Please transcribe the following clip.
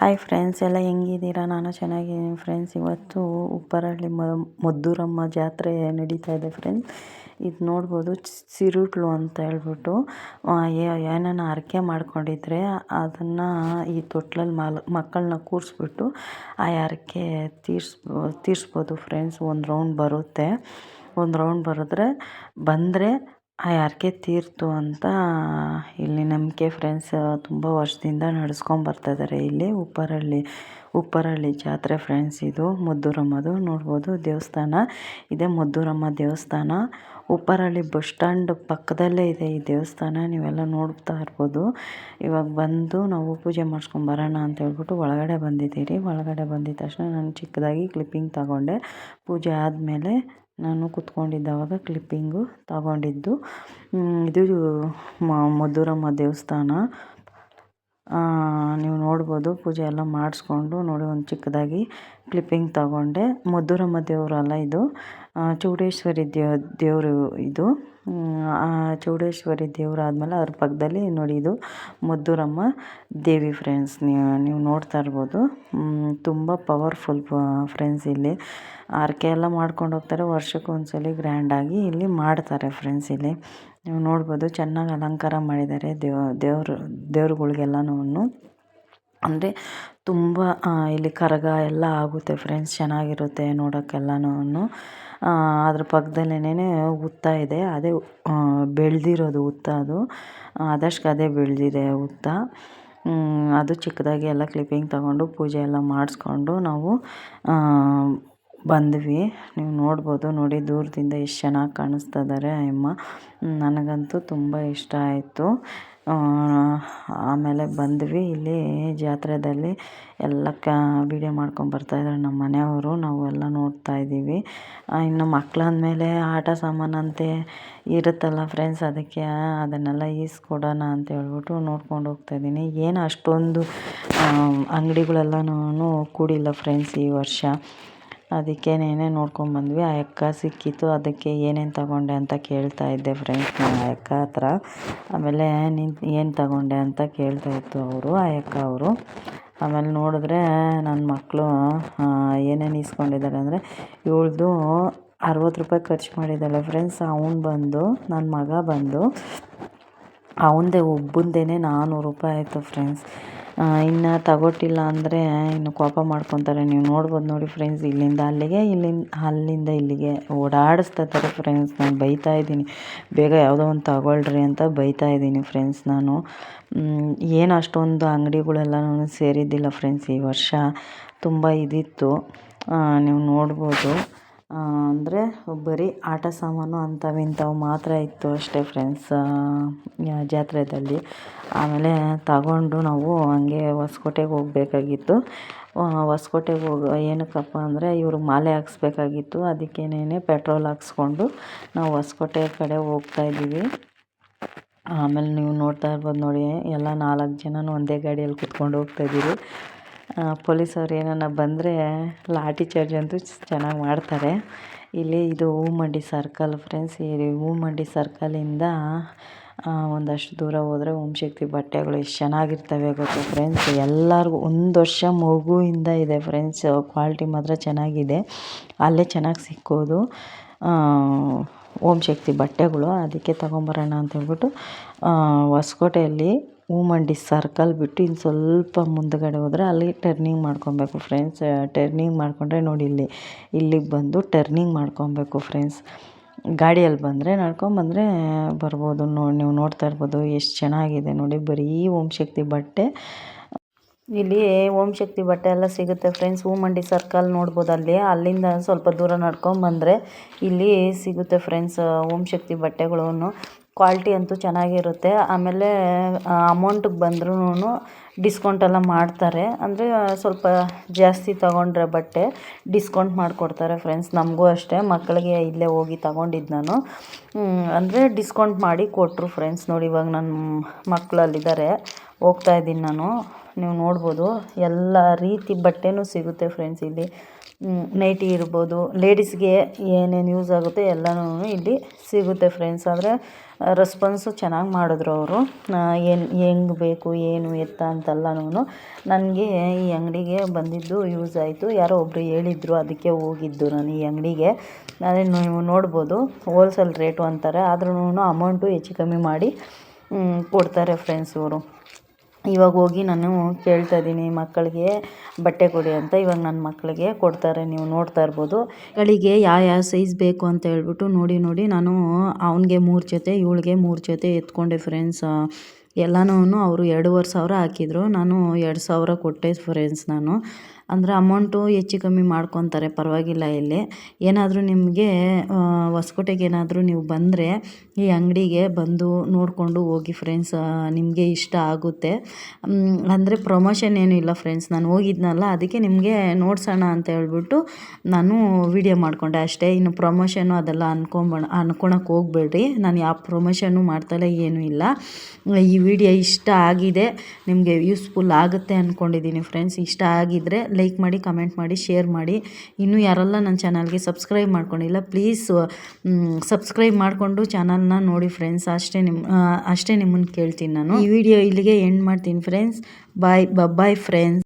Hi friends ಎಲ್ಲ ಹೆಂಗಿದ್ದೀರಾ? ನಾನು ಚೆನ್ನಾಗಿದ್ದೀನಿ ಫ್ರೆಂಡ್ಸ್ ಇವತ್ತು ಉಪ್ಪರಳ್ಳಿ ಮದ್ದೂರಮ್ಮ ಜಾತ್ರೆ ನಡೀತಾ ಇದೆ ಫ್ರೆಂಡ್ಸ್ ಇದು ನೋಡ್ಬೋದು ಸಿರುಟ್ಲು ಅಂತ ಹೇಳ್ಬಿಟ್ಟು ಏನಾನ ಹರಕೆ ಮಾಡ್ಕೊಂಡಿದ್ರೆ ಅದನ್ನು ಈ ತೊಟ್ಲಲ್ಲಿ ಮಲ್ ಮಕ್ಕಳನ್ನ ಕೂರಿಸ್ಬಿಟ್ಟು ಆ ಹರಕೆ ತೀರ್ಸ್, ತೀರಿಸ್ಬೋದು ಫ್ರೆಂಡ್ಸ್ ಒಂದು ರೌಂಡ್ ಬರುತ್ತೆ. ಒಂದು ರೌಂಡ್ ಬರೆದ್ರೆ ಬಂದರೆ ಆ ಹರ್ಕೆ ತೀರ್ತು ಅಂತ ಇಲ್ಲಿ ನಂಬಿಕೆ ಫ್ರೆಂಡ್ಸ್ ತುಂಬ ವರ್ಷದಿಂದ ಬರ್ತಾಯಿದ್ದಾರೆ ಇಲ್ಲಿ ಉಪ್ಪರಹಳ್ಳಿ ಉಪ್ಪರಳ್ಳಿ ಜಾತ್ರೆ ಫ್ರೆಂಡ್ಸ್ ಇದು, ಮದ್ದೂರಮ್ಮದು ನೋಡ್ಬೋದು ದೇವಸ್ಥಾನ. ಇದೆ ಮದ್ದೂರಮ್ಮ ದೇವಸ್ಥಾನ. ಉಪ್ಪರಳ್ಳಿ ಬಸ್ ಸ್ಟ್ಯಾಂಡ್ ಪಕ್ಕದಲ್ಲೇ ಇದೆ ಈ ದೇವಸ್ಥಾನ, ನೀವೆಲ್ಲ ನೋಡ್ತಾ ಇರ್ಬೋದು. ಇವಾಗ ಬಂದು ನಾವು ಪೂಜೆ ಮಾಡ್ಸ್ಕೊಂಬರೋಣ ಅಂತ ಹೇಳ್ಬಿಟ್ಟು ಒಳಗಡೆ ಬಂದಿದ್ದೀರಿ. ಒಳಗಡೆ ಬಂದಿದ್ದ ತಕ್ಷಣ ನಾನು ಚಿಕ್ಕದಾಗಿ ಕ್ಲಿಪ್ಪಿಂಗ್ ತಗೊಂಡೆ. ಪೂಜೆ ಆದಮೇಲೆ ನಾನು ಕುತ್ಕೊಂಡಿದ್ದವಾಗ ಕ್ಲಿಪ್ಪಿಂಗು ತಗೊಂಡಿದ್ದು. ಇದು ಮಧುರಮ್ಮ ದೇವಸ್ಥಾನ. ನೋಡ್ಬೋದು, ಪೂಜೆ ಎಲ್ಲ ಮಾಡಿಸ್ಕೊಂಡು. ನೋಡಿ, ಒಂದು ಚಿಕ್ಕದಾಗಿ ಕ್ಲಿಪ್ಪಿಂಗ್ ತಗೊಂಡೆ. ಮಧುರಮ್ಮ ದೇವರಲ್ಲ ಇದು. ಚೌಡೇಶ್ವರಿ ದೇವ್ ದೇವರು ಇದು. ಚೌಡೇಶ್ವರಿ ದೇವ್ರು ಆದಮೇಲೆ ಅದ್ರ ಪಕ್ಕದಲ್ಲಿ ನೋಡಿ ಇದು ಮಧುರಮ್ಮ ದೇವಿ ಫ್ರೆಂಡ್ಸ್ ನೀವು ನೋಡ್ತಾ ಇರ್ಬೋದು. ತುಂಬ ಪವರ್ಫುಲ್ ಫ್ರೆಂಡ್ಸ್ ಇಲ್ಲಿ. ಆರಕೆ ಎಲ್ಲ ಮಾಡ್ಕೊಂಡು ಹೋಗ್ತಾರೆ. ವರ್ಷಕ್ಕೆ ಒಂದ್ಸಲ ಗ್ರ್ಯಾಂಡಾಗಿ ಇಲ್ಲಿ ಮಾಡ್ತಾರೆ ಫ್ರೆಂಡ್ಸ್ ಇಲ್ಲಿ. ನೀವು ನೋಡ್ಬೋದು, ಚೆನ್ನಾಗಿ ಅಲಂಕಾರ ಮಾಡಿದ್ದಾರೆ ದೇವ, ದೇವರು ದೇವ್ರುಗಳಿಗೆಲ್ಲನೂ ಅಂದರೆ ತುಂಬ ಇಲ್ಲಿ ಕರಗ ಎಲ್ಲ ಆಗುತ್ತೆ ಫ್ರೆಂಡ್ಸ್ ಚೆನ್ನಾಗಿರುತ್ತೆ ನೋಡೋಕ್ಕೆಲ್ಲನೂ ಅದ್ರ ಪಕ್ಕದಲ್ಲೇನೆ ಹುತ್ತ ಇದೆ, ಅದೇ ಬೆಳೆದಿರೋದು ಹುತ್ತ ಅದು. ಆದಷ್ಟು ಅದೇ ಬೆಳೆದಿದೆ ಹುತ್ತ. ಅದು ಚಿಕ್ಕದಾಗಿ ಎಲ್ಲ ಕ್ಲಿಪ್ಪಿಂಗ್ ತಗೊಂಡು ಪೂಜೆ ಎಲ್ಲ ಮಾಡಿಸ್ಕೊಂಡು ನಾವು ಬಂದ್ವಿ. ನೀವು ನೋಡ್ಬೋದು ನೋಡಿ ದೂರದಿಂದ ಎಷ್ಟು ಚೆನ್ನಾಗಿ ಕಾಣಿಸ್ತಾ ಇದ್ದಾರೆ ಅಮ್ಮ. ನನಗಂತೂ ತುಂಬ ಇಷ್ಟ ಆಯಿತು. ಆಮೇಲೆ ಬಂದ್ವಿ. ಇಲ್ಲಿ ಜಾತ್ರೆಯಲ್ಲಿ ಎಲ್ಲ ಕ ವೀಡಿಯೋ ಮಾಡ್ಕೊಂಡು ಬರ್ತಾಯಿದ್ದಾರೆ ನಮ್ಮ ಮನೆಯವರು. ನಾವು ಎಲ್ಲ ನೋಡ್ತಾ ಇದ್ದೀವಿ. ಇನ್ನು ಮಕ್ಳು ಅಂದಮೇಲೆ ಆಟ ಸಾಮಾನಂತೆ ಇರುತ್ತಲ್ಲ ಫ್ರೆಂಡ್ಸ್ ಅದಕ್ಕೆ ಅದನ್ನೆಲ್ಲ ಈಸ್ಕೊಡೋಣ ಅಂತ ಹೇಳ್ಬಿಟ್ಟು ನೋಡ್ಕೊಂಡು ಹೋಗ್ತಾಯಿದ್ದೀನಿ ಏನು ಅಷ್ಟೊಂದು ಅಂಗಡಿಗಳೆಲ್ಲನೂ ಕೂಡಿಲ್ಲ ಫ್ರೆಂಡ್ಸ್ ಈ ವರ್ಷ. ಅದಕ್ಕೇನೆ ನೋಡ್ಕೊಂಡ್ಬಂದ್ವಿ ಆ ಅಕ್ಕ ಸಿಕ್ಕಿತ್ತು. ಅದಕ್ಕೆ ಏನೇನು ತಗೊಂಡೆ ಅಂತ ಕೇಳ್ತಾ ಇದ್ದೆ ಫ್ರೆಂಡ್ಸ್ ಆ ಅಕ್ಕ ಹತ್ರ. ಆಮೇಲೆ ನೀನು ಏನು ತಗೊಂಡೆ ಅಂತ ಕೇಳ್ತಾ ಇತ್ತು ಅವರು, ಆ ಅಕ್ಕ ಅವರು. ಆಮೇಲೆ ನೋಡಿದ್ರೆ ನನ್ನ ಮಕ್ಕಳು ಏನೇನು ಇಸ್ಕೊಂಡಿದ್ದಾರೆ ಅಂದರೆ ಇವಳ್ದು ಅರವತ್ತು ರೂಪಾಯಿ ಖರ್ಚು ಮಾಡಿದ್ದಾಳೆ ಫ್ರೆಂಡ್ಸ್ ಅವನು ಬಂದು ನನ್ನ ಮಗ ಬಂದು, ಅವನದೇ ಒಬ್ಬಂದೇ ನಾನ್ನೂರು ರೂಪಾಯಿ ಆಯಿತು ಫ್ರೆಂಡ್ಸ್ ಇನ್ನು ತಗೊಟ್ಟಿಲ್ಲ ಅಂದರೆ ಇನ್ನು ಕೋಪ ಮಾಡ್ಕೊತಾರೆ. ನೀವು ನೋಡ್ಬೋದು ನೋಡಿ ಫ್ರೆಂಡ್ಸ್ ಇಲ್ಲಿಂದ ಅಲ್ಲಿಗೆ, ಇಲ್ಲಿಂದ, ಅಲ್ಲಿಂದ ಇಲ್ಲಿಗೆ ಓಡಾಡಿಸ್ತಾ ಇದ್ದಾರೆ ಫ್ರೆಂಡ್ಸ್ ನಾನು ಬೈತಾ ಇದ್ದೀನಿ. ಬೇಗ ಯಾವುದೋ ಒಂದು ತಗೊಳ್ರಿ ಅಂತ ಬೈತಾ ಇದ್ದೀನಿ ಫ್ರೆಂಡ್ಸ್ ನಾನು. ಏನು ಅಷ್ಟೊಂದು ನಾನು ಸೇರಿದ್ದಿಲ್ಲ ಫ್ರೆಂಡ್ಸ್ ಈ ವರ್ಷ. ತುಂಬ ಇದಿತ್ತು. ನೀವು ನೋಡ್ಬೋದು. ಅಂದರೆ ಬರೀ ಆಟ ಸಾಮಾನು ಅಂಥವು ಇಂಥವು ಮಾತ್ರ ಇತ್ತು ಅಷ್ಟೇ ಫ್ರೆಂಡ್ಸ್ ಜಾತ್ರೆಯಲ್ಲಿ ಆಮೇಲೆ ತಗೊಂಡು ನಾವು ಹಂಗೆ ಹೊಸ್ಕೋಟೆಗೆ ಹೋಗ್ಬೇಕಾಗಿತ್ತು. ಹೊಸ್ಕೋಟೆಗೆ ಹೋಗೋ, ಏನಕ್ಕಪ್ಪ ಅಂದರೆ ಇವ್ರಿಗೆ ಮಾಲೆ ಹಾಕ್ಸ್ಬೇಕಾಗಿತ್ತು. ಅದಕ್ಕೇನೆ ಪೆಟ್ರೋಲ್ ಹಾಕ್ಸ್ಕೊಂಡು ನಾವು ಹೊಸ್ಕೋಟೆ ಕಡೆ ಹೋಗ್ತಾ ಇದ್ದೀವಿ. ಆಮೇಲೆ ನೀವು ನೋಡ್ತಾ ಇರ್ಬೋದು ನೋಡಿ, ಎಲ್ಲ ನಾಲ್ಕು ಜನನೂ ಒಂದೇ ಗಾಡಿಯಲ್ಲಿ ಕುತ್ಕೊಂಡು ಹೋಗ್ತಾ ಇದ್ದೀವಿ ಪೊಲೀಸವ್ರು ಏನಾನ ಬಂದರೆ ಲಾಠಿ ಚಾರ್ಜ್ ಅಂತೂ ಚೆನ್ನಾಗಿ ಮಾಡ್ತಾರೆ. ಇಲ್ಲಿ ಇದು ಹೂಮಂಡಿ ಸರ್ಕಲ್ ಫ್ರೆಂಡ್ಸ್ ಈ ಹೂಮಂಡಿ ಸರ್ಕಲಿಂದ ಒಂದಷ್ಟು ದೂರ ಹೋದರೆ ಓಂಶಕ್ತಿ ಬಟ್ಟೆಗಳು ಎಷ್ಟು ಚೆನ್ನಾಗಿರ್ತವೆ ಗೊತ್ತಾ ಫ್ರೆಂಡ್ಸ್? ಎಲ್ಲರಿಗೂ ಒಂದು ವರ್ಷ ಮಗುವಿಂದ ಇದೆ ಫ್ರೆಂಡ್ಸ್, ಕ್ವಾಲಿಟಿ ಮಾತ್ರ ಚೆನ್ನಾಗಿದೆ. ಅಲ್ಲೇ ಚೆನ್ನಾಗಿ ಸಿಕ್ಕೋದು. ಓಂ ಶಕ್ತಿ ಬಟ್ಟೆಗಳು, ಅದಕ್ಕೆ ತಗೊಂಬರೋಣ ಅಂತ ಹೇಳ್ಬಿಟ್ಟು ಹೊಸ್ಕೋಟೆಯಲ್ಲಿ ಹೂಮಂಡಿ ಸರ್ಕಲ್ ಬಿಟ್ಟು ಇನ್ನು ಸ್ವಲ್ಪ ಮುಂದುಗಡೆ ಹೋದರೆ ಅಲ್ಲಿ ಟರ್ನಿಂಗ್ ಮಾಡ್ಕೊಬೇಕು ಫ್ರೆಂಡ್ಸ್ ಟರ್ನಿಂಗ್ ಮಾಡಿಕೊಂಡ್ರೆ ನೋಡಿ ಇಲ್ಲಿ, ಇಲ್ಲಿಗೆ ಬಂದು ಟರ್ನಿಂಗ್ ಮಾಡ್ಕೊಬೇಕು ಫ್ರೆಂಡ್ಸ್ ಗಾಡಿಯಲ್ಲಿ ಬಂದರೆ ನಡ್ಕೊಂಬಂದರೆ ಬರ್ಬೋದು. ನೋಡಿ ನೀವು ನೋಡ್ತಾ ಇರ್ಬೋದು ಎಷ್ಟು ಚೆನ್ನಾಗಿದೆ ನೋಡಿ. ಬರೀ ಓಂ ಶಕ್ತಿ ಬಟ್ಟೆ. ಇಲ್ಲಿ ಓಂ ಶಕ್ತಿ ಬಟ್ಟೆ ಎಲ್ಲ ಸಿಗುತ್ತೆ ಫ್ರೆಂಡ್ಸ್ ಹೂಮಂಡಿ ಸರ್ಕಲ್ ನೋಡ್ಬೋದು ಅಲ್ಲಿ. ಅಲ್ಲಿಂದ ಸ್ವಲ್ಪ ದೂರ ನಡ್ಕೊಂಬಂದರೆ ಇಲ್ಲಿ ಸಿಗುತ್ತೆ ಫ್ರೆಂಡ್ಸ್ ಓಂ ಶಕ್ತಿ ಬಟ್ಟೆಗಳೂ ಕ್ವಾಲಿಟಿ ಅಂತೂ ಚೆನ್ನಾಗಿರುತ್ತೆ. ಆಮೇಲೆ ಅಮೌಂಟಿಗೆ ಬಂದ್ರೂ ಡಿಸ್ಕೌಂಟ್ ಎಲ್ಲ ಮಾಡ್ತಾರೆ. ಅಂದರೆ, ಸ್ವಲ್ಪ ಜಾಸ್ತಿ ತಗೊಂಡ್ರೆ ಬಟ್ಟೆ ಡಿಸ್ಕೌಂಟ್ ಮಾಡಿಕೊಡ್ತಾರೆ ಫ್ರೆಂಡ್ಸ್ ನಮಗೂ ಅಷ್ಟೇ. ಮಕ್ಕಳಿಗೆ ಇಲ್ಲೇ ಹೋಗಿ ತೊಗೊಂಡಿದ್ದು ನಾನು. ಅಂದರೆ ಡಿಸ್ಕೌಂಟ್ ಮಾಡಿ ಕೊಟ್ಟರು ಫ್ರೆಂಡ್ಸ್ ನೋಡಿ, ಇವಾಗ ನನ್ನ ಮಕ್ಕಳಲ್ಲಿದ್ದಾರೆ ಹೋಗ್ತಾ ಇದ್ದೀನಿ ನಾನು. ನೀವು ನೋಡ್ಬೋದು. ಎಲ್ಲ ರೀತಿ ಬಟ್ಟೆನೂ ಸಿಗುತ್ತೆ ಫ್ರೆಂಡ್ಸ್ ಇಲ್ಲಿ. ನೈಟಿ ಇರ್ಬೋದು. ಲೇಡೀಸ್ಗೆ ಏನೇನು ಯೂಸ್ ಆಗುತ್ತೆ ಎಲ್ಲನೂ ಇಲ್ಲಿ ಸಿಗುತ್ತೆ ಫ್ರೆಂಡ್ಸ್ ಆದರೆ ರೆಸ್ಪಾನ್ಸು ಚೆನ್ನಾಗಿ ಮಾಡಿದ್ರು ಅವರು. ಏನು, ಹೆಂಗೆ ಬೇಕು, ಏನು ಎತ್ತ ಅಂತೆಲ್ಲನೂ ನನಗೆ ಈ ಅಂಗಡಿಗೆ ಬಂದಿದ್ದು ಯೂಸ್ ಆಯಿತು. ಯಾರೋ ಒಬ್ಬರು ಹೇಳಿದ್ರು, ಅದಕ್ಕೆ ಹೋಗಿದ್ದು ನಾನು ಈ ಅಂಗಡಿಗೆ. ಅದೇ ನೀವು ನೋಡ್ಬೋದು ಹೋಲ್ಸೇಲ್ ರೇಟು ಅಂತಾರೆ. ಆದ್ರೂ ಅಮೌಂಟು ಹೆಚ್ಚು ಕಮ್ಮಿ ಮಾಡಿ ಕೊಡ್ತಾರೆ ಫ್ರೆಂಡ್ಸ್ ಇವರು. ಇವಾಗ ಹೋಗಿ ನಾನು ಕೇಳ್ತಾ ಇದ್ದೀನಿ ಮಕ್ಕಳಿಗೆ ಬಟ್ಟೆ ಕೊಡಿ ಅಂತ. ಇವಾಗ ನನ್ನ ಮಕ್ಕಳಿಗೆ ಕೊಡ್ತಾರೆ, ನೀವು ನೋಡ್ತಾ ಇರ್ಬೋದು. ಮಕ್ಕಳಿಗೆ ಯಾವ ಯಾವ ಸೈಜ್ ಬೇಕು ಅಂತ ಹೇಳ್ಬಿಟ್ಟು ನೋಡಿ ನೋಡಿ ನಾನು ಅವನಿಗೆ ಮೂರು ಜೊತೆ, ಇವಳಿಗೆ ಮೂರು ಜೊತೆ ಎತ್ಕೊಂಡೆ ಫ್ರೆಂಡ್ಸ್ ಎಲ್ಲನೂ ಅವರು ಎರಡೂವರೆ ಸಾವಿರ ಹಾಕಿದ್ರು. ನಾನು ಎರಡು ಸಾವಿರ ಕೊಟ್ಟೆ ಫ್ರೆಂಡ್ಸ್ ನಾನು. ಅಂದರೆ ಅಮೌಂಟು ಹೆಚ್ಚು ಕಮ್ಮಿ ಮಾಡ್ಕೊತಾರೆ, ಪರವಾಗಿಲ್ಲ ಇಲ್ಲಿ. ಏನಾದರೂ ನಿಮಗೆ ಹೊಸ್ಕೋಟೆಗೆ ಏನಾದರೂ ನೀವು ಬಂದರೆ ಈ ಅಂಗಡಿಗೆ ಬಂದು ನೋಡಿಕೊಂಡು ಹೋಗಿ ಫ್ರೆಂಡ್ಸ್ ನಿಮಗೆ ಇಷ್ಟ ಆಗುತ್ತೆ. ಅಂದರೆ ಪ್ರಮೋಷನ್ ಏನೂ ಇಲ್ಲ ಫ್ರೆಂಡ್ಸ್ ನಾನು ಹೋಗಿದ್ನಲ್ಲ, ಅದಕ್ಕೆ ನಿಮಗೆ ನೋಡ್ಸೋಣ ಅಂತ ಹೇಳ್ಬಿಟ್ಟು ನಾನು ವಿಡಿಯೋ ಮಾಡಿಕೊಂಡೆ. ಅಷ್ಟೇ, ಇನ್ನು ಪ್ರಮೋಷನು ಅದೆಲ್ಲ ಅನ್ಕೊಂಬ ಅನ್ಕೊಳಕ್ಕೆ ಹೋಗ್ಬೇಡ್ರಿ. ನಾನು ಯಾವ ಪ್ರಮೋಷನ್ನು ಮಾಡ್ತಾಯಿಲ್ಲ ಏನೂ ಇಲ್ಲ. ಈ ವಿಡಿಯೋ ಇಷ್ಟ ಆಗಿದೆ, ನಿಮಗೆ ಯೂಸ್ಫುಲ್ ಆಗುತ್ತೆ ಅಂದ್ಕೊಂಡಿದ್ದೀನಿ ಫ್ರೆಂಡ್ಸ್ ಇಷ್ಟ ಆಗಿದ್ದರೆ ಲೈಕ್ ಮಾಡಿ ಕಮೆಂಟ್ ಮಾಡಿ ಶೇರ್ ಮಾಡಿ. ಇನ್ನೂ ಯಾರೆಲ್ಲ ನನ್ನ ಚಾನಲ್ಗೆ ಸಬ್ಸ್ಕ್ರೈಬ್ ಮಾಡ್ಕೊಂಡಿಲ್ಲ ಪ್ಲೀಸ್ ಸಬ್ಸ್ಕ್ರೈಬ್ ಮಾಡಿಕೊಂಡು ಚಾನಲ್ನ ನೋಡಿ ಫ್ರೆಂಡ್ಸ್ ಅಷ್ಟೇ ನಿಮ್ಮ ಅಷ್ಟೇ ನಿಮ್ಮನ್ನು ಕೇಳ್ತೀನಿ ನಾನು. ಈ ವಿಡಿಯೋ ಇಲ್ಲಿಗೆ ಎಂಡ್ ಮಾಡ್ತೀನಿ ಫ್ರೆಂಡ್ಸ್ ಬಾಯ್ ಬಾಯ್ ಫ್ರೆಂಡ್ಸ್